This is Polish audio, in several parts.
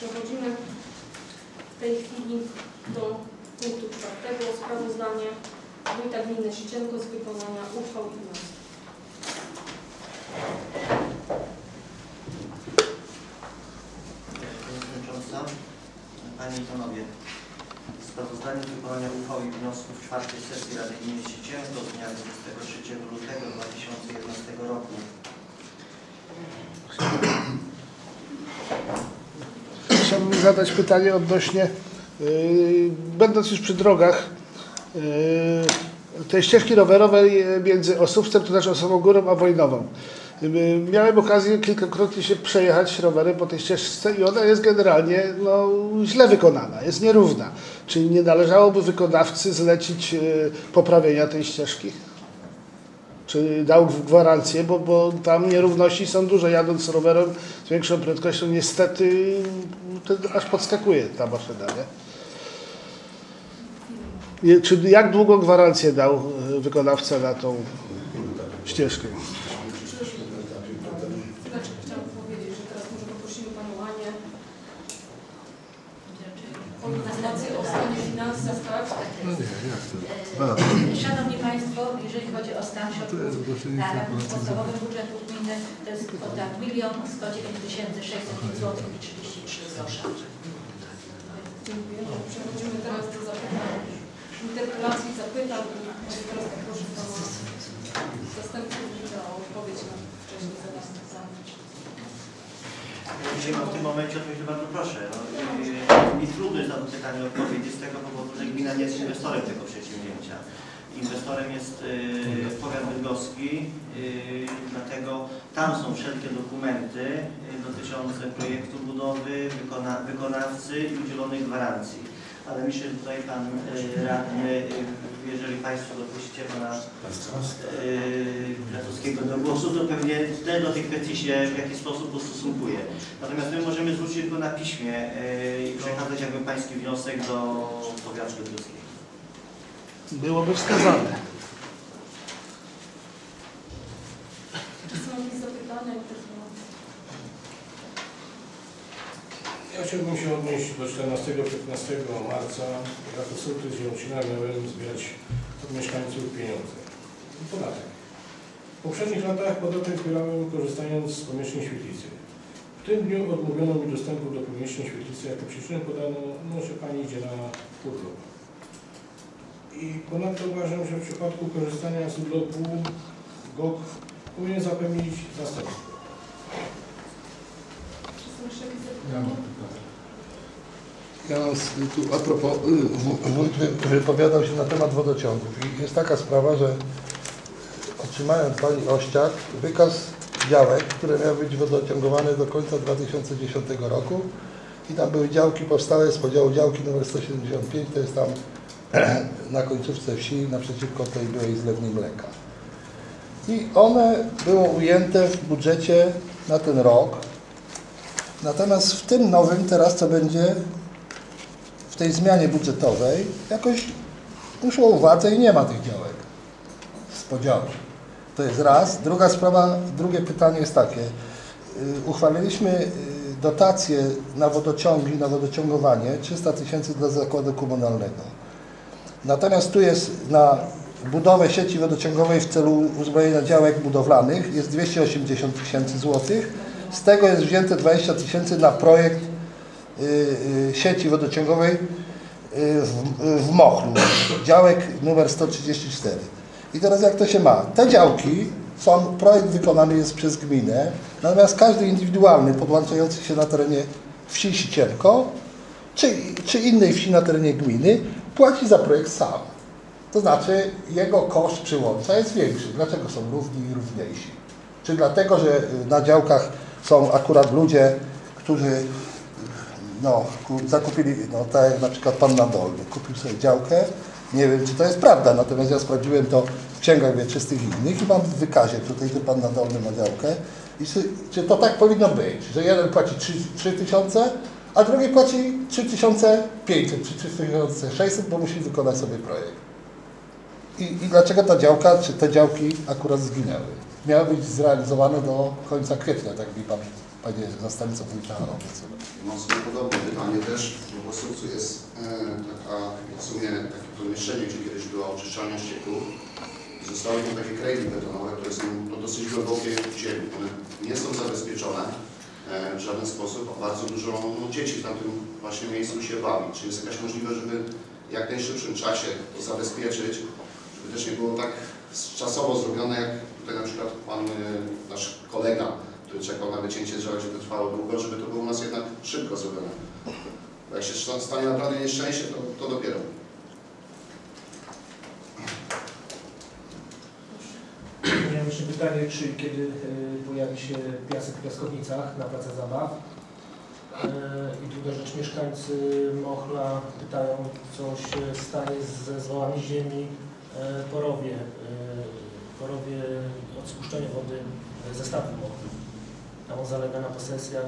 Przechodzimy w tej chwili do punktu czwartego. Sprawozdanie Wójta Gminy Sicienko z wykonania uchwał i wniosków. Panie i Panowie, sprawozdanie wykonania uchwał i wniosków czwartej sesji Rady Gminy Sicienko z dnia 23 lutego 2011 roku. Chciałbym zadać pytanie odnośnie, yy, będąc już przy drogach, yy, tej ścieżki rowerowej między Osówcem, to znaczy Osową Górą, a Wojnową. Yy, miałem okazję kilkakrotnie się przejechać rowerem po tej ścieżce i ona jest generalnie no, źle wykonana, jest nierówna. Czyli nie należałoby wykonawcy zlecić poprawienia tej ścieżki? Czy dał gwarancję, bo, bo tam nierówności są duże. Jadąc rowerem z większą prędkością, niestety aż podskakuje ta maszyna, nie? Czy jak długo gwarancję dał e, wykonawca na tą ścieżkę? Chwileczkę chciałam powiedzieć, że teraz może poprosimy Panią Anię o informację o stanie finansów? E, Szanowni jeżeli chodzi o stan środków na remont podstawowy budżetu gminy, to jest kwota 1 109 605 zł i 33 grosze. Dziękuję. Przechodzimy teraz do zapytań, interpelacji, zapytań. i Teraz poproszę Pana zastępcę wójta o odpowiedź na wcześniej zadane. Dzisiaj mam w tym momencie odpowiedź, bardzo proszę. No, mi trudno jest na to pytanie odpowiedzieć z tego powodu, że gmina nie jest inwestorem tego przedsięwzięcia. Inwestorem jest powiat bydgoski, yy, dlatego tam są wszelkie dokumenty yy, dotyczące projektu budowy, wykona, wykonawcy i udzielonej gwarancji. Ale myślę, że tutaj Pan Radny, jeżeli Państwo dopuścicie Pana Kratowskiego do głosu, to pewnie też do tych kwestii się w jakiś sposób ustosunkuje. Natomiast my możemy zwrócić tylko na piśmie i przekazać jakby Pański wniosek do powiatu bydgoskiego. Byłoby wskazane. Ja chciałbym się odnieść do 14-15 marca. Jako sołtys Zielocina miałem zbierać od mieszkańców pieniądze. Podatek. W poprzednich latach podatek zbierałem korzystając z pomieszczeń świetlicy. W tym dniu odmówiono mi dostępu do pomieszczeń świetlicy. Jako przyczynę podano, no, że Pani idzie na urlop. I ponadto uważam, że w przypadku korzystania z urlopu GOK powinien zapewnić zastępstwo. Czy są jeszcze jakieś Ja mam pytanie. Ja tu a propos, y, wójt wy- wypowiadał się na temat wodociągów i jest taka sprawa, że otrzymałem od Pani Ościak wykaz działek, które miały być wodociągowane do końca 2010 roku i tam były działki powstałe z podziału działki numer 175, to jest tam na końcówce wsi naprzeciwko tej byłej zlewni mleka. I one było ujęte w budżecie na ten rok, Natomiast w tym nowym, teraz co będzie, w tej zmianie budżetowej, jakoś uszło uwadze i nie ma tych działek z podziału. To jest raz. Druga sprawa, drugie pytanie jest takie. Y, Uchwaliliśmy y, dotacje na wodociągi, na wodociągowanie 300 tysięcy dla zakładu komunalnego. Natomiast tu jest na budowę sieci wodociągowej w celu uzbrojenia działek budowlanych jest 280 tysięcy złotych. Z tego jest wzięte 20 tysięcy na projekt y, y, sieci wodociągowej y, w, Mochlu, działek numer 134. I teraz jak to się ma? Te działki są, projekt wykonany jest przez gminę, natomiast każdy indywidualny podłączający się na terenie wsi Sicienko, czy, czy innej wsi na terenie gminy, płaci za projekt sam. To znaczy jego koszt przyłącza jest większy. Dlaczego są równi i równiejsi? Czy dlatego, że y, na działkach są akurat ludzie, którzy no, ku- zakupili, no tak jak na przykład pan Nadolny, kupił sobie działkę, nie wiem czy to jest prawda, natomiast ja sprawdziłem to w księgach wieczystych innych i mam w wykazie tutaj, że pan Nadolny ma działkę i czy, czy to tak powinno być, że jeden płaci 3, 3 tysiące, a drugi płaci 3500 czy 3600, bo musi wykonać sobie projekt. I, I dlaczego ta działka, czy te działki akurat zginęły? Miały być zrealizowane do końca kwietnia, tak mi pan panie zastępco wójta obiecuję. Mam sobie podobne pytanie też, bo w Ostrowcu jest e, taka, w sumie takie pomieszczenie, gdzie kiedyś była oczyszczalnia ścieków. Zostały tam takie krejki betonowe, które są no, dosyć głębokie w ziemi. One nie są zabezpieczone w żaden sposób, a bardzo dużo no, dzieci w tamtym właśnie miejscu się bawi. Czy jest jakaś możliwość, żeby w jak najszybszym czasie to zabezpieczyć, żeby też nie było tak czasowo zrobione, jak tutaj na przykład pan, e, nasz kolega, który czekał na wycięcie drzewa, to trwało długo, żeby to było u nas jednak szybko zrobione. Bo jak się sta- stanie naprawdę nieszczęście, to, to dopiero. Miałem jeszcze pytanie, czy kiedy y, pojawi się piasek w piaskownicach na placach zabaw? Y, I druga rzecz, mieszkańcy Mochla pytają, co się stanie ze zwałami ziemi y, po rowie, y, po rowie od spuszczenia wody y, ze stawu Mochli. Tam on zalega na posesjach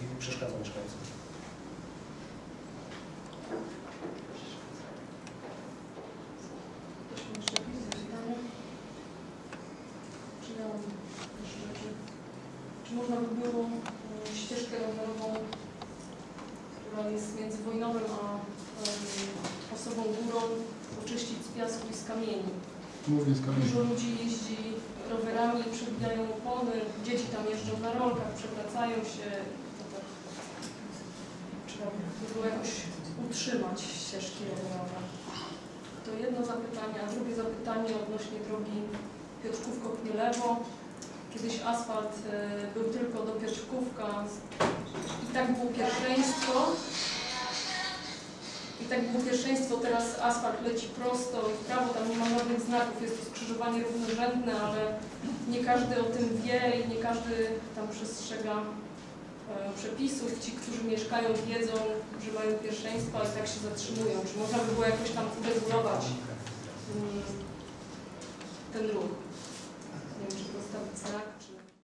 i, i przeszkadza mieszkańcom. Ktoś ma jeszcze jakieś zapytania? Czy miałam jeszcze rzeczy? Czy można by było e, ścieżkę rowerową, która jest między Wojnowym a e, Osobą Górą, oczyścić z piasku i z kamieni? Z Dużo ludzi jeździ rowerami, przebijają opony, dzieci tam jeżdżą na rolkach, przewracają się. Trzeba by było jakoś utrzymać ścieżki rowerowe. To jedno zapytanie, a drugie zapytanie odnośnie drogi Piotrkówko-Chmielewo. Kiedyś asfalt e, był tylko do Piotrkówka i tak było pierwszeństwo. I tak było pierwszeństwo, teraz asfalt leci prosto i prawo, tam nie ma żadnych znaków, jest to skrzyżowanie równorzędne, ale nie każdy o tym wie i nie każdy tam przestrzega e, przepisów. Ci, którzy mieszkają, wiedzą, że mają pierwszeństwa i tak się zatrzymują. Czy można by było jakoś tam uregulować mm, ten ruch? Tabii